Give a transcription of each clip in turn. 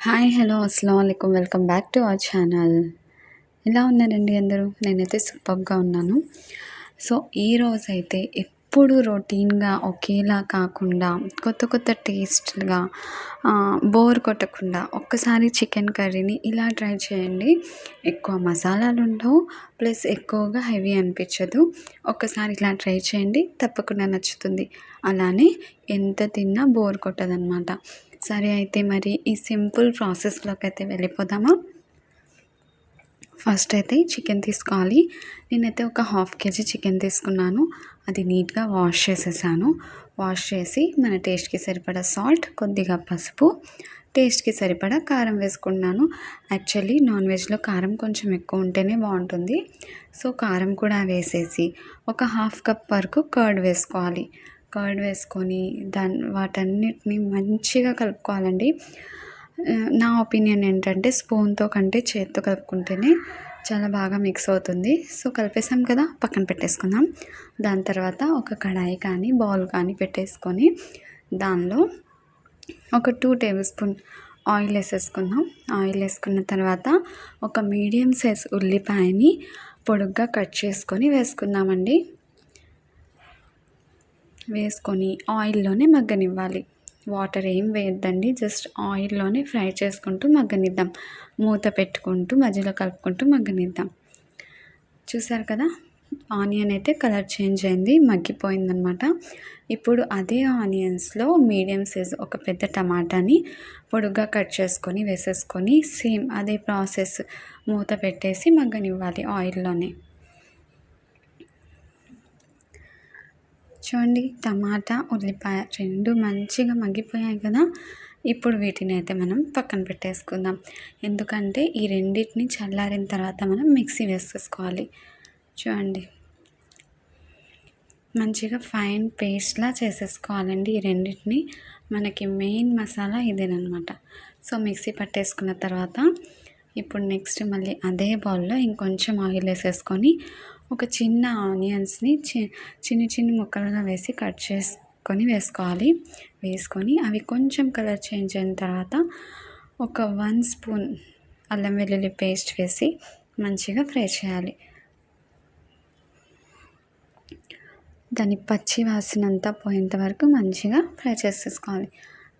Hi hello అస్సలం అయికం welcome back to our channel. ఎలా ఉన్నారండి అందరూ? నేనైతే సూపర్గా ఉన్నాను. సో ఈరోజు అయితే ఎప్పుడు రొటీన్గా ఒకేలా కాకుండా కొత్త కొత్త టేస్ట్గా బోర్ కొట్టకుండా ఒక్కసారి చికెన్ కర్రీని ఇలా ట్రై చేయండి. ఎక్కువ మసాలాలు ఉండవు ప్లస్ ఎక్కువగా హెవీ అనిపించదు. ఒక్కసారి ఇలా ట్రై చేయండి తప్పకుండా నచ్చుతుంది. అలానే ఎంత తిన్నా బోర్ కొట్టదనమాట. సరే అయితే మరి ఈ సింపుల్ ప్రాసెస్లోకి అయితే వెళ్ళిపోదామా? ఫస్ట్ అయితే చికెన్ తీసుకోవాలి. నేనైతే ఒక హాఫ్ కేజీ చికెన్ తీసుకున్నాను. అది నీట్గా వాష్ చేసేసాను. వాష్ చేసి మన టేస్ట్కి సరిపడా సాల్ట్ కొద్దిగా పసుపు టేస్ట్కి సరిపడా కారం వేసుకున్నాను యాక్చువల్లీ నాన్ వెజ్లో కారం కొంచెం ఎక్కువ ఉంటేనే బాగుంటుంది. సో కారం కూడా వేసేసి ఒక హాఫ్ కప్ వరకు కర్డ్ వేసుకోవాలి. కర్డ్ వేసుకొని దాన్ని వాటన్నిటిని మంచిగా కలుపుకోవాలండి. నా ఒపీనియన్ ఏంటంటే స్పూన్తో కంటే చేత్తో కలుపుకుంటేనే చాలా బాగా మిక్స్ అవుతుంది. సో కలిపేసాం కదా పక్కన పెట్టేసుకుందాం. దాని తర్వాత ఒక కడాయి కానీ బౌల్ కానీ పెట్టేసుకొని దానిలో ఒక టూ టేబుల్ స్పూన్ ఆయిల్ వేసేసుకుందాం. ఆయిల్ వేసుకున్న తర్వాత ఒక మీడియం సైజ్ ఉల్లిపాయని పొడుగ్గా కట్ చేసుకొని వేసుకుందామండి. వేసుకొని ఆయిల్లోనే మగ్గనివ్వాలి. వాటర్ ఏం వేయద్దండి జస్ట్ ఆయిల్లోనే ఫ్రై చేసుకుంటూ మగ్గనిద్దాం. మూత పెట్టుకుంటూ మధ్యలో కలుపుకుంటూ మగ్గనిద్దాం. చూసారు కదా ఆనియన్ అయితే కలర్ చేంజ్ అయింది మగ్గిపోయిందనమాట ఇప్పుడు అదే ఆనియన్స్లో మీడియం సైజ్ ఒక పెద్ద టమాటాని పొడుగ్గా కట్ చేసుకొని వేసేసుకొని సేమ్ అదే ప్రాసెస్ మూత పెట్టేసి మగ్గనివ్వాలి ఆయిల్లోనే. చూడండి టమాటా ఉల్లిపాయ రెండు మంచిగా మగ్గిపోయాయి కదా. ఇప్పుడు వీటిని అయితే మనం పక్కన పెట్టేసుకుందాం. ఎందుకంటే ఈ రెండింటిని చల్లారిన తర్వాత మనం మిక్సీ వేసేసుకోవాలి. చూడండి. మంచిగా ఫైన్ పేస్ట్లా చేసేసుకోవాలండి ఈ రెండింటిని. మనకి మెయిన్ మసాలా ఇదేనమాట సో మిక్సీ పట్టేసుకున్న తర్వాత ఇప్పుడు నెక్స్ట్ మళ్ళీ అదే బౌల్లో ఇంకొంచెం ఆయిల్ వేసేసుకొని ఒక చిన్న ఆనియన్స్ని చి చిన్ని చిన్ని ముక్కలుగా వేసి కట్ చేసుకొని వేసుకోవాలి. వేసుకొని అవి కొంచెం కలర్ చేంజ్ అయిన తర్వాత ఒక వన్ స్పూన్ అల్లం వెల్లుల్లి పేస్ట్ వేసి మంచిగా ఫ్రై చేయాలి. దాని పచ్చి వాసన అంతా పోయేంత వరకు మంచిగా ఫ్రై చేసేసుకోవాలి.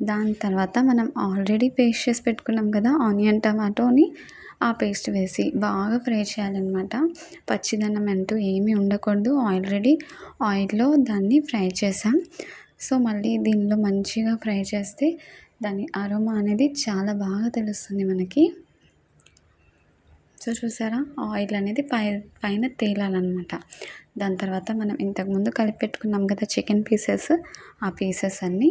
దాని తర్వాత మనం ఆల్రెడీ పేస్ట్ చేసి పెట్టుకున్నాం కదా ఆనియన్ టమాటోని ఆ పేస్ట్ వేసి బాగా ఫ్రై చేయాలన్నమాట. పచ్చిదనం అంటూ ఏమీ ఉండకూడదు. ఆల్రెడీ ఆయిల్లో దాన్ని ఫ్రై చేసాం సో మళ్ళీ దీనిలో మంచిగా ఫ్రై చేస్తే దాని అరోమా అనేది చాలా బాగా తెలుస్తుంది మనకి. సో చూసారా? ఆయిల్ అనేది పై పైన తేలాలన్నమాట. దాని తర్వాత మనం ఇంతకుముందు కలిపి పెట్టుకున్నాం కదా చికెన్ పీసెస్ ఆ పీసెస్ అన్నీ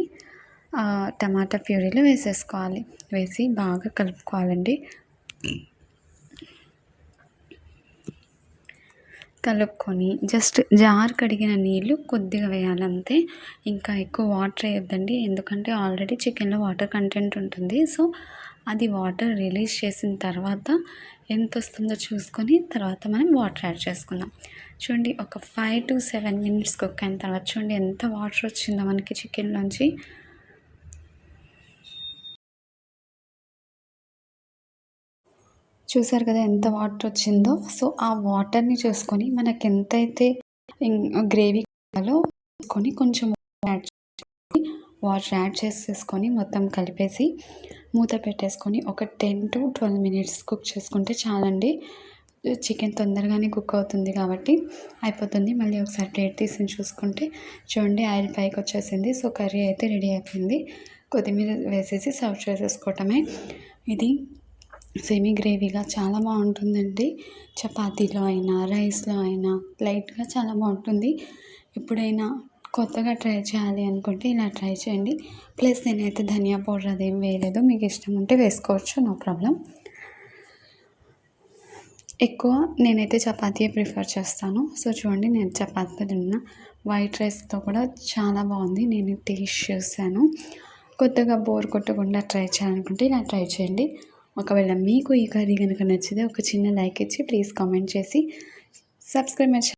టమాటా ప్యూరీలో వేసేసుకోవాలి. వేసి బాగా కలుపుకోవాలండి. కలుపుకొని జస్ట్ జార్ కడిగిన నీళ్ళు కొద్దిగా వేయాలంతే. ఇంకా ఎక్కువ వాటర్ వేయొద్దండి. ఎందుకంటే ఆల్రెడీ చికెన్లో వాటర్ కంటెంట్ ఉంటుంది. సో అది వాటర్ రిలీజ్ చేసిన తర్వాత ఎంత వస్తుందో చూసుకొని తర్వాత మనం వాటర్ యాడ్ చేసుకుందాం. చూడండి ఒక five to seven minutes cook అయిన తర్వాత చూడండి ఎంత వాటర్ వచ్చిందో మనకి చికెన్లోంచి చూసారు కదా ఎంత వాటర్ వచ్చిందో. సో ఆ వాటర్ని చూసుకొని మనకి ఎంతైతే గ్రేవీ కావాలో కొని కొంచెం యాడ్ వాటర్ యాడ్ చేసేసుకొని మొత్తం కలిపేసి మూత పెట్టేసుకొని ఒక ten to twelve minutes cook చేసుకుంటే చాలండి. చికెన్ తొందరగానే కుక్ అవుతుంది కాబట్టి అయిపోతుంది. మళ్ళీ ఒకసారి ప్లేట్ తీసి చూసుకుంటే చూడండి ఆయిల్ పైకి వచ్చేసింది. సో కర్రీ అయితే రెడీ అయిపోయింది. కొత్తిమీర వేసేసి సర్వ్ చేసేసుకోవటమే. ఇది సెమీ గ్రేవీగా చాలా బాగుంటుందండి. చపాతీలో అయినా రైస్లో అయినా లైట్గా చాలా బాగుంటుంది. ఎప్పుడైనా కొత్తగా ట్రై చేయాలి అనుకుంటే ఇలా ట్రై చేయండి. ప్లస్ నేనైతే ధనియా పౌడర్ అదేం వేయలేదు. మీకు ఇష్టం ఉంటే వేసుకోవచ్చు నో ప్రాబ్లం. ఎక్కువ నేనైతే చపాతీయే ప్రిఫర్ చేస్తాను. సో చూడండి నేను చపాతీ తిన్న వైట్ రైస్తో కూడా చాలా బాగుంది. నేను టేస్ట్ చేశాను. కొత్తగా బోర్ కొట్టకుండా ట్రై చేయాలనుకుంటే ఇలా ట్రై చేయండి. ఒకవేళ మీకు ఈ కర్రీ కనుక నచ్చితే ఒక చిన్న లైక్ ఇచ్చి ప్లీజ్ కామెంట్ చేసి సబ్స్క్రైబ్ మై